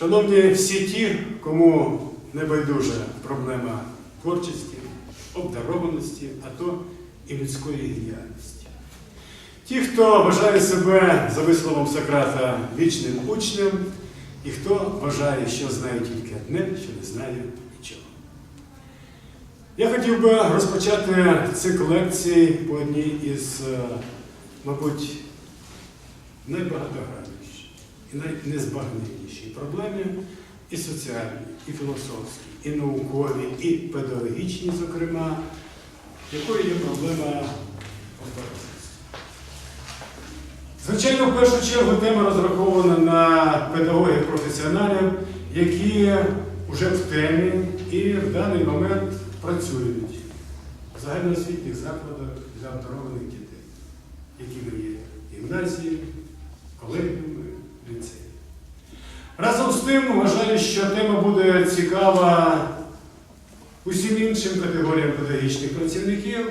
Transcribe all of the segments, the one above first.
шановні всі ті, кому не байдужа проблема творчості, обдарованості, а то і людської геніальності. Ті, хто вважає себе, за висловом Сократа, вічним учнем, і хто вважає, що знає тільки одне, що не знає нічого. Я хотів би розпочати цикл лекцій по одній із, е, мабуть, найбагатогранніші і найнезбагненніші проблеми і соціальні, і філософські, і наукові, і педагогічні, зокрема, якою є проблема обдарованості. Звичайно, в першу чергу тема розрахована на педагогів професіоналів, які вже в темі і в даний момент працюють в загальноосвітніх закладах для обдарованих дітей, якими є гімназії, колегіуми, ліцеї. Разом з тим вважаю, що тема буде цікава усім іншим категоріям педагогічних працівників,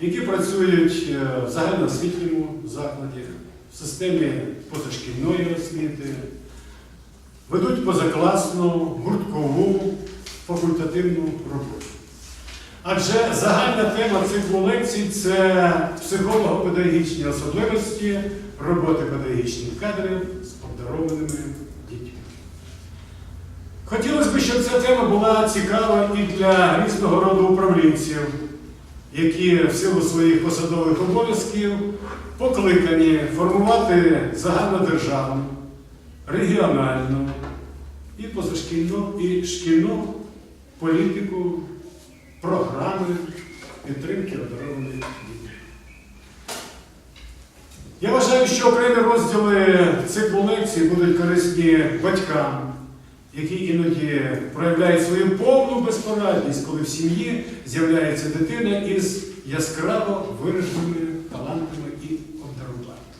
які працюють е, в загальноосвітньому закладі, в системі позашкільної освіти, ведуть позакласну, гурткову, факультативну роботу. Адже загальна тема циклу лекцій це психолого-педагогічні особливості роботи педагогічних кадрів з обдарованими дітьми. Хотілося б, щоб ця тема була цікава і для різного роду управлінців, які в силу своїх посадових обов'язків покликані формувати загальнодержавну, регіональну і позашкільну і шкільну політику, програми підтримки обдарованих дітей. Я вважаю, що окремі розділи циклу лекцій будуть корисні батькам, які іноді проявляють свою повну безпорадність, коли в сім'ї з'являється дитина із яскраво вираженими талантами і обдаруваннями.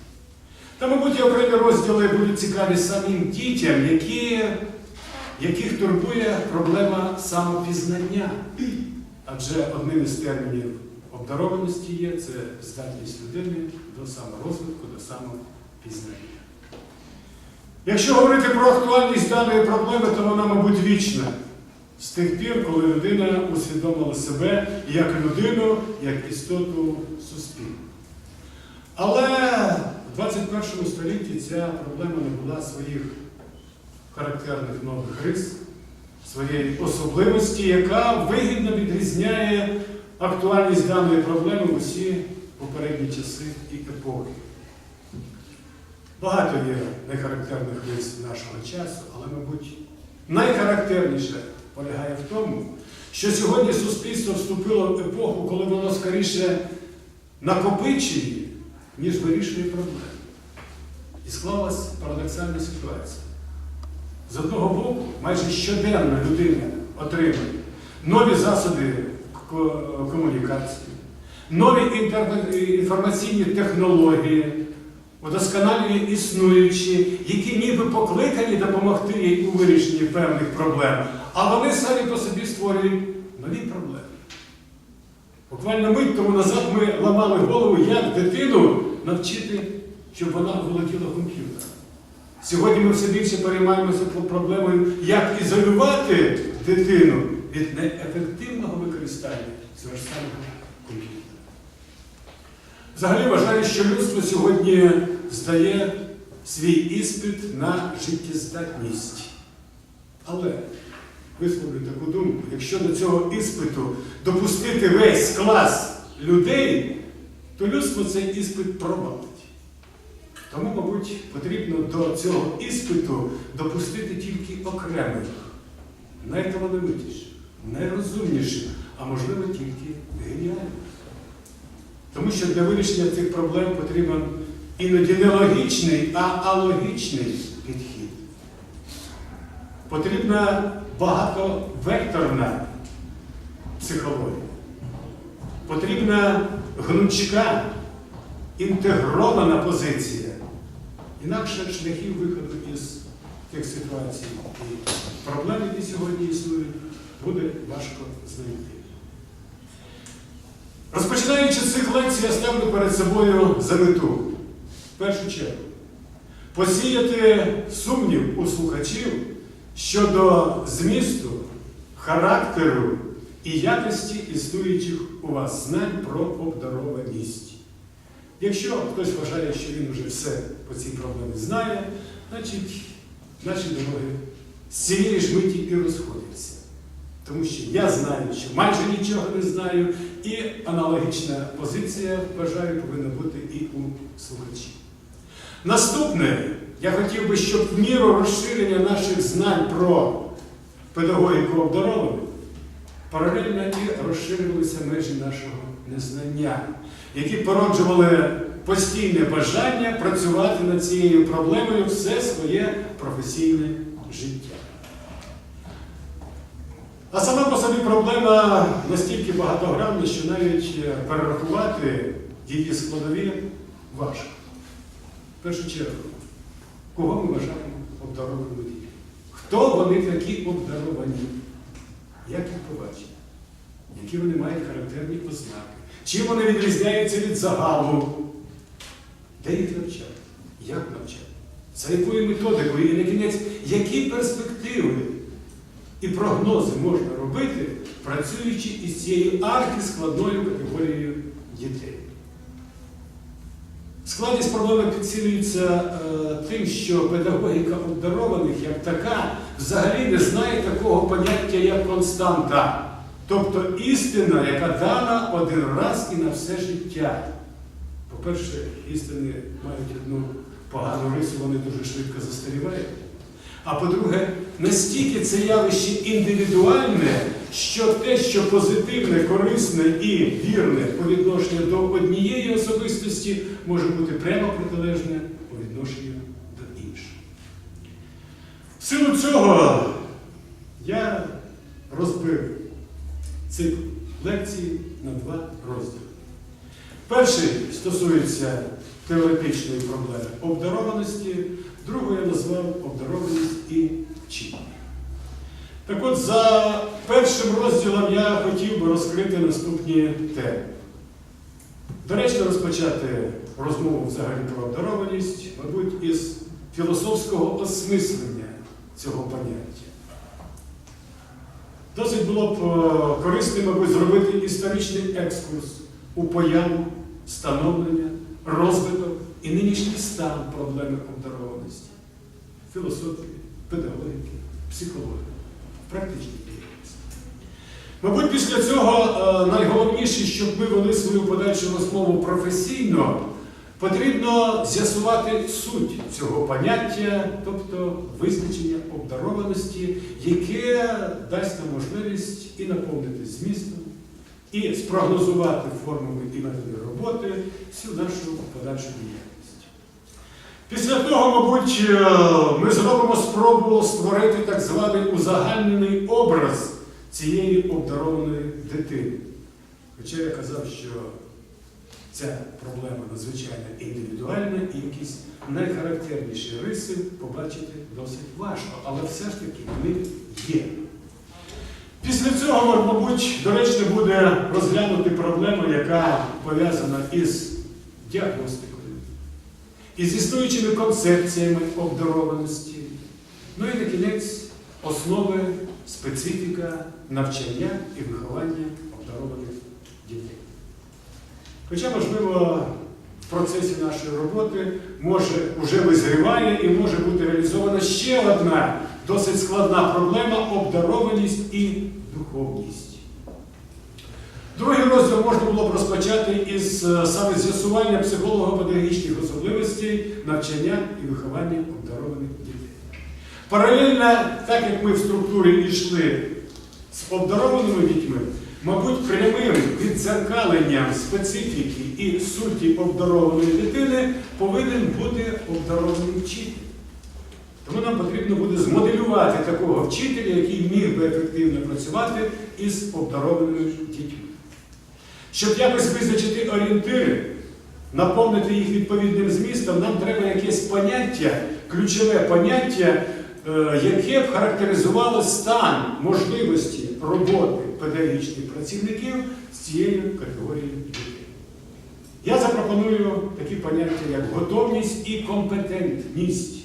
Та, мабуть, окремі розділи будуть цікаві самим дітям, які, яких турбує проблема самопізнання. Адже одним із термінів обдарованості є це здатність людини до саморозвитку, до самопізнання. Якщо говорити про актуальність даної проблеми, то вона, мабуть, вічна. З тих пір, коли людина усвідомила себе як людину, як істоту суспільну. Але в 21 столітті ця проблема не була своїх характерних нових рис, своєї особливості, яка вигідно відрізняє актуальність даної проблеми в усі попередні часи і епохи. Багато є нехарактерних рис нашого часу, але, мабуть, найхарактерніше полягає в тому, що сьогодні суспільство вступило в епоху, коли воно скоріше накопичує, ніж вирішує проблеми. І склалась парадоксальна ситуація. З одного боку, майже щоденно людина отримує нові засоби комунікації, нові інформаційні технології, удосконалює існуючі, які ніби покликані допомогти їй у вирішенні певних проблем, а вони самі по собі створюють нові проблеми. Буквально мить тому назад ми ламали голову, як дитину навчити, щоб вона володіла комп'ютером. Сьогодні ми все більше переймаємося проблемою, як ізолювати дитину від неефективного використання цього ж самого комп'ютера. Взагалі вважаю, що людство сьогодні здає свій іспит на життєздатність. Але висловлю таку думку, якщо до цього іспиту допустити весь клас людей, то людство цей іспит провалить. Тому, мабуть, потрібно до цього іспиту допустити тільки окремих, найталановитіших, найрозумніших, а можливо тільки геніальних. Тому що для вирішення цих проблем потрібен іноді не логічний, а алогічний підхід. Потрібна багатовекторна психологія. Потрібна гнучка, інтегрована позиція. Інакше шляхів виходу із тих ситуацій і проблем, які сьогодні існують, буде важко знайти. Розпочинаючи цих лекцій, я ставлю перед собою за мету. В першу чергу, посіяти сумнів у слухачів щодо змісту, характеру і якості існуючих у вас знань про обдарованість. Якщо хтось вважає, що він вже все по цій проблемі знає, значить наші дороги з цієї ж миті і розходяться. Тому що я знаю, що майже нічого не знаю, і аналогічна позиція, вважаю, повинна бути і у слухачів. Наступне, я хотів би, щоб в міру розширення наших знань про педагогіку обдарованих паралельно і розширювалися межі нашого незнання, які породжували постійне бажання працювати над цією проблемою все своє професійне життя. А сама по собі проблема настільки багатогранна, що навіть е, перерахувати її складові важко. В першу чергу, кого ми вважаємо обдарованими дітьми? Хто вони такі обдаровані? Як їх побачити? Які вони мають характерні ознаки? Чим вони відрізняються від загалу? Де їх навчати? Як навчати? За якою методикою і на кінець, які перспективи і прогнози можна робити, працюючи із цією архіскладною категорією дітей? Складність проблеми підсилюється е, тим, що педагогіка обдарованих як така взагалі не знає такого поняття, як константа. Тобто істина, яка дана один раз і на все життя. По-перше, істини мають одну погану рису, вони дуже швидко застарівають. А по-друге, настільки це явище індивідуальне, що те, що позитивне, корисне і вірне по відношенню до однієї особистості, може бути прямо протилежне по відношенню до іншої. В силу цього я розбив цикл лекцій на два розділи. Перший стосується теоретичної проблеми обдарованості, другу я назвав обдарованість і вчення. Так от, за першим розділом я хотів би розкрити наступні теми. Доречно розпочати розмову взагалі про обдарованість, мабуть, із філософського осмислення цього поняття. Досить було б е, корисним, мабуть, зробити історичний екскурс у появу, становлення, розвиток і нинішній стан проблеми обдарованості, філософії, педагогіки, психології, практичній діяльності. Мабуть, після цього е, найголовніше, щоб ми вели свою подальшу розмову професійно, потрібно з'ясувати суть цього поняття, тобто визначення обдарованості, яке дасть нам можливість і наповнити змістом, і спрогнозувати формами і методи роботи всю нашу подальшу діяльність. Після того, мабуть, е, ми зробимо спробу створити так званий узагальнений образ цієї обдарованої дитини. Хоча я казав, що ця проблема надзвичайно індивідуальна і якісь найхарактерніші риси побачити досить важко, але все ж таки вони є. Після цього, мабуть, доречно буде розглянути проблему, яка пов'язана із діагностикою, із існуючими концепціями обдарованості. Ну і на кінець основи, специфіка навчання і виховання обдарованих дітей. Хоча, можливо, в процесі нашої роботи може вже визріває і може бути реалізована ще одна досить складна проблема обдарованість і духовність. Другий розділ можна було б розпочати із е, саме з'ясування психолого-педагогічних особливостей навчання і виховання обдарованих дітей. Паралельно, так як ми в структурі йшли з обдарованими дітьми, мабуть, прямим відзеркаленням специфіки і суті обдарованої дитини повинен бути обдарований вчитель. Тому нам потрібно буде змоделювати такого вчителя, який міг би ефективно працювати із обдарованими дітьми. Щоб якось визначити орієнтири, наповнити їх відповідним змістом, нам треба якесь поняття, ключове поняття, е, яке б характеризувало стан можливості роботи педагогічних працівників з цією категорією дітей. Я запропоную такі поняття, як готовність і компетентність.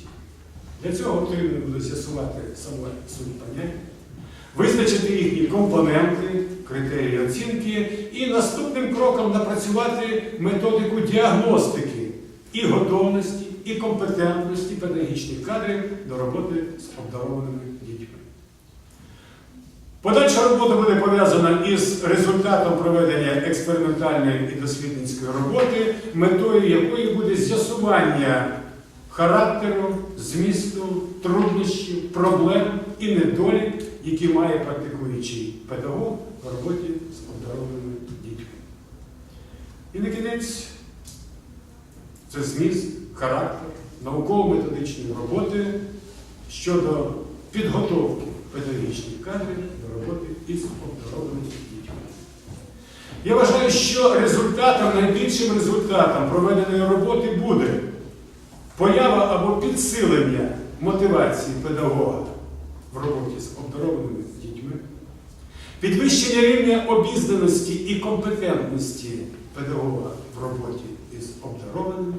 Для цього потрібно буде з'ясувати саме суть понять, визначити їхні компоненти, критерії оцінки і наступним кроком напрацювати методику діагностики і готовності, і компетентності педагогічних кадрів до роботи з обдарованими дітьми. Подальша робота буде пов'язана із результатом проведення експериментальної і дослідницької роботи, метою якої буде з'ясування характеру, змісту, труднощів, проблем і недолік, які має практикуючий педагог в роботі з обдарованими дітьми. І на кінець це зміст, характер науково-методичної роботи щодо підготовки педагогічних кадрів до роботи із обдарованими дітьми. Я вважаю, що результатом, найбільшим результатом проведеної роботи буде поява або підсилення мотивації педагога в роботі з обдарованими дітьми, підвищення рівня обізнаності і компетентності педагога в роботі із обдарованими,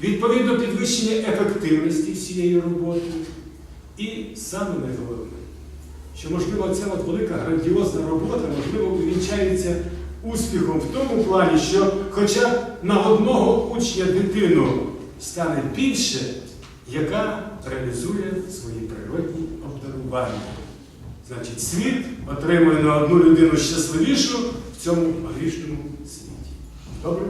відповідно підвищення ефективності всієї роботи. І саме найголовніше, що можливо ця от велика грандіозна робота можливо увінчається успіхом в тому плані, що хоча на одного учня дитину стане більше, яка реалізує свої природні обдарування. Значить, світ отримує на одну людину щасливішу в цьому грішному світі. Добре!